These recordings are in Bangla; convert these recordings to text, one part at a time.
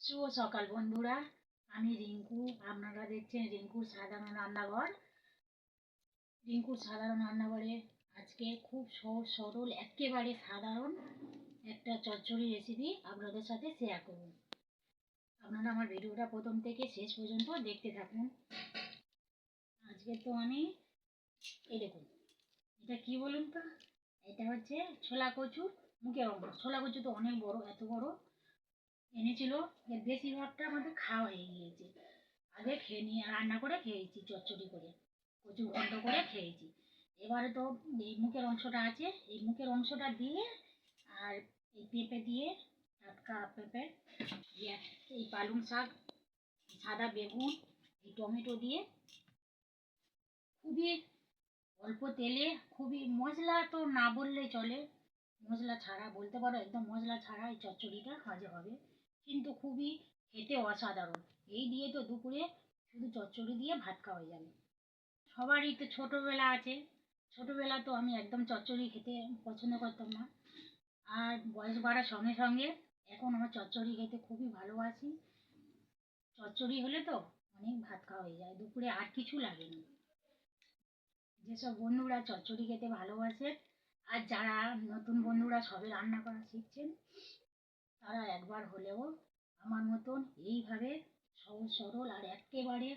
শুভ সকাল বন্ধুরা। আমি রিঙ্কু, আপনারা দেখছেন রিঙ্কুর সাধারণ রান্নাঘর। রিঙ্কুর সাধারণ রান্নাঘরে আজকে খুব সহজ, সরল, একেবারে সাধারণ একটা চচ্চড়ি রেসিপি আপনাদের সাথে শেয়ার করব। আপনারা আমার ভিডিওটা প্রথম থেকে শেষ পর্যন্ত দেখতে থাকুন। আজকে তো আমি, এই দেখুন, এটা কি বলুন তো? এটা হচ্ছে ছোলা কচু মুখের অঙ্ক ছোলা কচু তো অনেক বড়, এত বড়। এনেছিল এর বেশিরভাগটা আমাদের খাওয়া হয়ে গিয়েছে। আগে খেয়ে নিয়ে রান্না করে খেয়েছি, চচ্চড়ি করে, কচু ঘন্ট করে খেয়েছি। এবারে তো এই মুখের অংশটা আছে, এই মুখের অংশটা দিয়ে আর এই পেঁপে দিয়ে, টাটকা পেঁপে এই পালং শাক, সাদা বেগুন, এই টমেটো দিয়ে খুবই অল্প তেলে, খুবই মশলা তো না বললেই চলে। মশলা ছাড়া বলতে পারো, একদম মশলা ছাড়া এই চচ্চড়িটা কাজে হবে। কিন্তু খুবই খেতে অসাধারণ। এই দিয়ে তো দুপুরে শুধু চচ্চড়ি দিয়ে ভাত খাওয়া যাবে। সবারই তো ছোটোবেলা আছে। ছোটোবেলা তো আমি একদম চচ্চড়ি খেতে পছন্দ করতাম না। আর বয়স বাড়ার সঙ্গে সঙ্গে এখন আমার চচ্চড়ি খেতে খুবই ভালোবাসি। চচ্চড়ি হলে তো অনেক ভাত খাওয়া হয়ে যায়। দুপুরে আর কিছু লাগে না। যেসব বন্ধুরা চচ্চড়ি খেতে ভালোবাসে, আর যারা নতুন বন্ধুরা সবে রান্না করা শিখছেন তারা একবার হলেও আমার মতন এইভাবে সহজ সরল আর একেবারে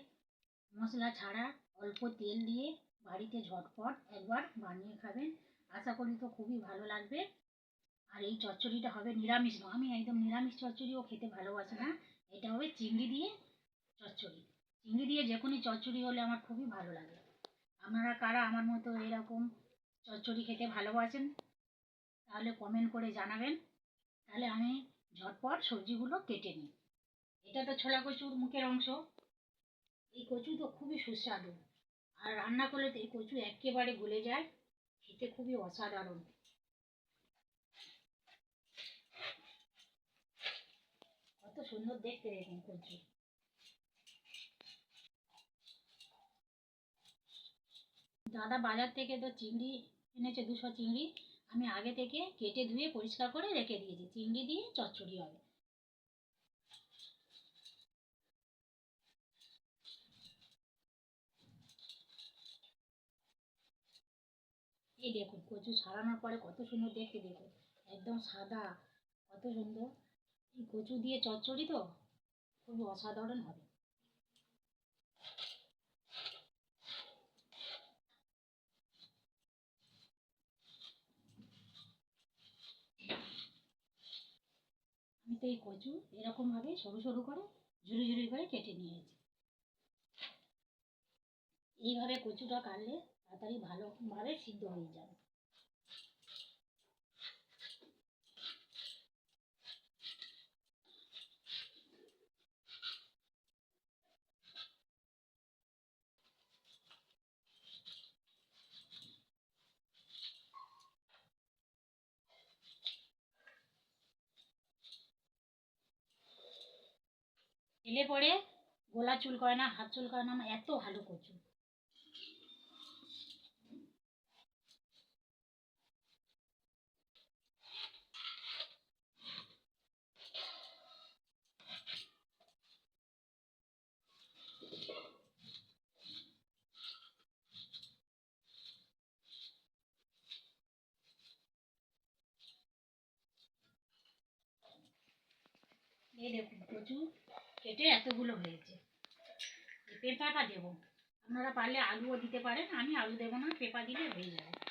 মশলা ছাড়া অল্প তেল দিয়ে বাড়িতে ঝটপট একবার বানিয়ে খাবেন। আশা করি তো খুবই ভালো লাগবে। আর এই চচ্চড়িটা হবে নিরামিষ আমি একদম নিরামিষ চচ্চড়িও খেতে ভালোবাসি না। এটা হবে চিংড়ি দিয়ে চচ্চড়ি। চিংড়ি দিয়ে যে কোনো চচ্চড়ি হলে আমার খুবই ভালো লাগে। আপনারা কারা আমার মতো এরকম চচ্চড়ি খেতে ভালোবাসেন, তাহলে কমেন্ট করে জানাবেন। তাহলে আমি ঝটপট সবজিগুলো কেটে নিই এটা তো ছোলা কচুর মুখের অংশ। এই কচু তো খুবই সুস্বাদু। আর রান্না করলে তো এই কচু একেবারে গলে যায়। খেতে খুবই অসাধারণ। কত সুন্দর দেখতে দেখুন কচু। দাদা বাজার থেকে তো চিংড়ি এনেছে দুশো চিংড়ি। আমি আগে থেকে কেটে ধুয়ে পরিষ্কার করে রেখে দিয়েছি। চিংড়ি দিয়ে চচ্চড়ি হবে। এই দেখুন, কচু ছাড়ানোর পরে কত সুন্দর দেখতে দেখুন। একদম সাদা, কত সুন্দর। এই কচু দিয়ে চচ্চড়ি তো খুব অসাধারণ হবে। আমি তো এই কচু এরকমভাবে সরু সরু করে, ঝুড়ি ঝুরি করে কেটে নিয়েছি। এইভাবে কচুটা কাটলে তাড়াতাড়ি ভালোভাবে সিদ্ধ হয়ে যাবে। তেলে পড়ে গোলা চুল করে না, হাত চুল করে না আমার এত ভালো কচু এই দেখুন কচু কেটে এতগুলো হয়েছে। পেঁপাটা দেবো। আপনারা পারলে আলুও দিতে পারেন, আমি আলু দেবো না, পেঁপা দিলে হয়ে যাবে।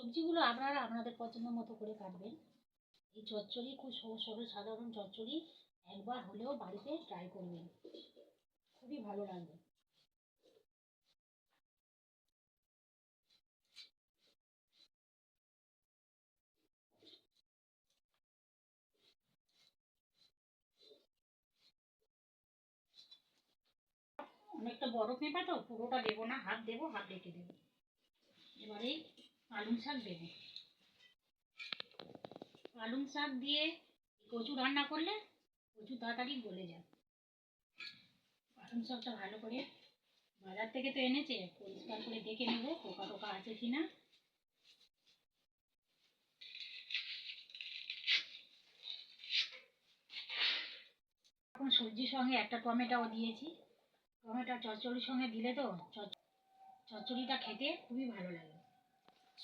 সবজিগুলো আপনারা আপনাদের পছন্দ মতো করে কাটবেন। এই চচ্চড়ি খুব সহজ সরল সাধারণ চচ্চড়ি একবার হলেও বাড়িতে ট্রাই করবেন। খুবই ভালো লাগবে। অনেকটা বড় পেঁপা তো, পুরোটা দেবো না হাফ দেবো হাফ রেখে দেবো। এবারে পালং শাক দেবো। পালং শাক দিয়ে কচু রান্না করলে কচু তাড়াতাড়ি গলে যায়। পালং শাকটা ভালো করে বাজার থেকে তো এনেছে, পরিষ্কার করে দেখে নেব, পোকা টোকা আছে কি না এখন সবজির সঙ্গে একটা টমেটাও দিয়েছি। টমেটো চচ্চড়ির সঙ্গে দিলে তো চচ- চচ্চড়িটা খেতে খুবই ভালো লাগে।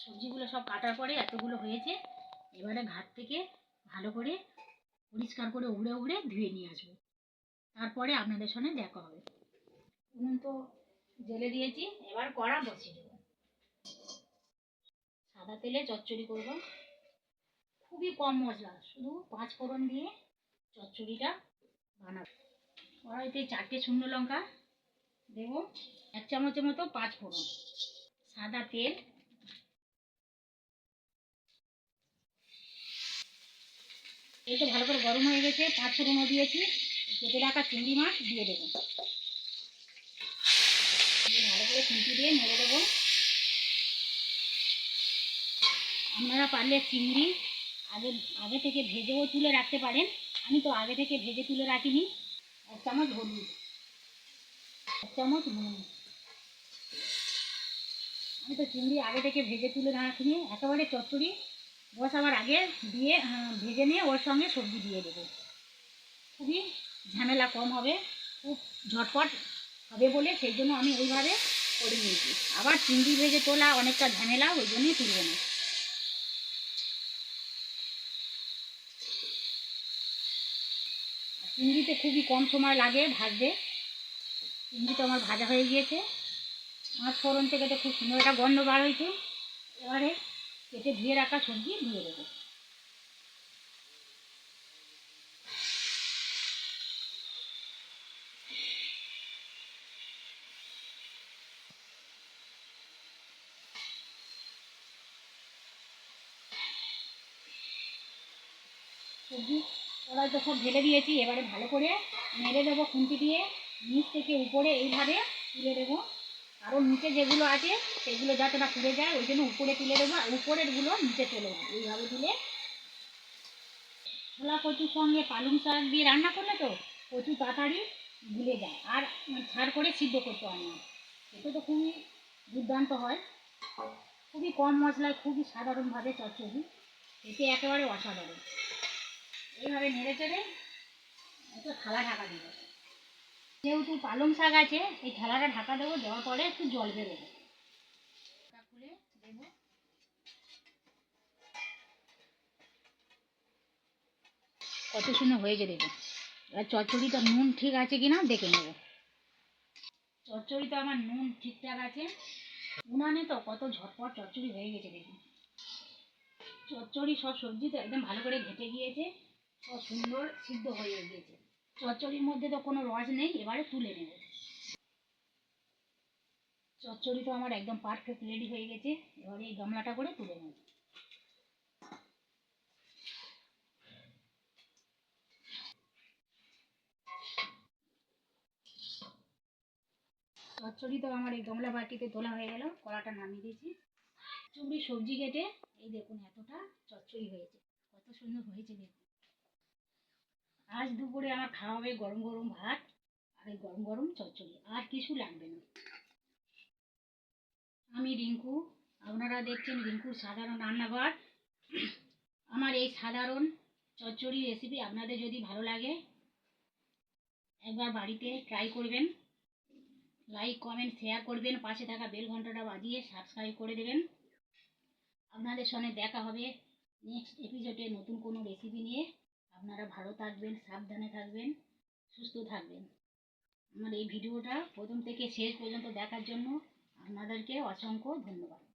সবজিগুলো সব কাটার পরে এতগুলো হয়েছে, এবারে ঘাট থেকে ভালো করে পরিষ্কার করে উড়ে উড়ে ধুয়ে নিয়ে আসব। তারপরে আপনাদের সঙ্গে দেখা হবে। উনুন তো জেলে দিয়েছি, এবার কড়া বসিয়ে দেবো। সাদা তেলে চচ্চড়ি করব। খুবই কম মশলা, শুধু পাঁচ ফোড়ন দিয়ে চচ্চড়িটা বানাবো। কড়াইতে চারটে শুকনো লঙ্কা দেব, এক চামচের মতো পাঁচ ফোড়ন। সাদা তেল এই তো ভালো করে গরম হয়ে গেছে পাঁচ ফোড়নও দিয়েছি, কেটে রাখা চিংড়ি মাছ দিয়ে দেবো। ভালো করে খুঁটি দিয়ে নেড়ে দেবো। আপনারা পারলে চিংড়ি আগে আগে থেকে ভেজেও তুলে রাখতে পারেন। আমি তো আগে থেকে ভেজে তুলে রাখিনি। এক চামচ হলুদ, এক চামচ নুন। আমি তো চিংড়ি আগে থেকে ভেজে তুলে রাখিনি, একেবারে চচ্চড়ি। বসাবার আগে দিয়ে ভেজে নিয়ে ওর সঙ্গে সবজি দিয়ে দেবো। খুবই ঝামেলা কম হবে, খুব ঝটপট হবে বলে সেই জন্য আমি ওইভাবে করে নিয়েছি। আবার চিংড়ি ভেজে তোলা অনেকটা ঝামেলা, ওই জন্যই তুলব না। চিংড়িতে খুবই কম সময় লাগে ভাজতে। চিংড়ি তো আমার ভাজা হয়ে গিয়েছে। মাছ ফোড়ন থেকে তো খুব সুন্দর একটা গন্ধ বার হয়েছে। এবারে কেটে ধুয়ে রাখা সবজি দিয়ে দেবো। সবজি কড়াই তো সব ঢেলে দিয়েছি, এবারে ভালো করে মেরে দেবো খুন্তি দিয়ে। নিচ থেকে উপরে এইভাবে তুলে দেবো। কারণ নিচে যেগুলো আছে, সেগুলো যাতে না পুড়ে যায়, ওই জন্য উপরে তুলে দেবো আর উপরেরগুলো নিচে চলে যাবে। এইভাবে দিলে ছোলা কচুর সঙ্গে পালং শাক দিয়ে রান্না করলে তো কচু তাড়াতাড়ি গুলে যায়। আর ছাড় করে সিদ্ধ করতে হয় না। এতে তো খুবই দুর্দান্ত হয়। খুবই কম মশলায়, খুবই সাধারণভাবে চচ্চড়ি। এতে একেবারে অসাধারণ। এইভাবে নেড়ে চেড়ে একটু থালা ঢাকা দেবো। যেহেতু পালং শাক আছে, এই থালাটা ঢাকা দেবো, দেওয়ার পরে একটু জল বেরোবে দেবো। কত সুন্দর হয়েছে দেখো। এবার চচ্চড়িটা নুন ঠিক আছে কিনা দেখে নেব। চচ্চড়িতে আমার নুন ঠিকঠাক আছে। উনানে তো, কত ঝটপট চচ্চড়ি হয়ে গেছে দেখুন চচ্চড়ি সব সবজি তো একদম ভালো করে ঘেটে গিয়েছে, সব সুন্দর সিদ্ধ হয়ে গিয়েছে। চচ্চড়ির মধ্যে তো কোনো রস নেই, এবারে তুলে নেব। চচ্চড়ি তো আমার একদম পারফেক্ট রেডি হয়ে গেছে, এবারে এই গামলাটা করে তুলে নেব। চচ্চড়ি তো আমার এই গামলা বাটিতে তোলা হয়ে গেল, কড়াটা নামিয়ে দিয়েছি। চুবড়ি সবজি কেটে, এই দেখুন এতটা চচ্চড়ি হয়েছে, কত সুন্দর হয়েছে দেখুন। আজ দুপুরে আমার খাওয়া হবে গরম গরম ভাত আর এই গরম গরম চচ্চড়ি। আর কিছু লাগবে না। আমি রিঙ্কু, আপনারা দেখছেন রিঙ্কুর সাধারণ রান্নাঘর। আমার এই সাধারণ চচ্চড়ি রেসিপি আপনাদের যদি ভালো লাগে, একবার বাড়িতে ট্রাই করবেন। লাইক কমেন্ট শেয়ার করবেন। পাশে থাকা বেল ঘন্টাটা বাজিয়ে সাবস্ক্রাইব করে দেবেন। আপনাদের সঙ্গে দেখা হবে নেক্সট এপিসোডে নতুন কোনো রেসিপি নিয়ে। আপনারা ভালো থাকবেন, সাবধানে থাকবেন, সুস্থ থাকবেন। আমার এই ভিডিওটা প্রথম থেকে শেষ পর্যন্ত দেখার জন্য আপনাদেরকে অসংখ্য ধন্যবাদ।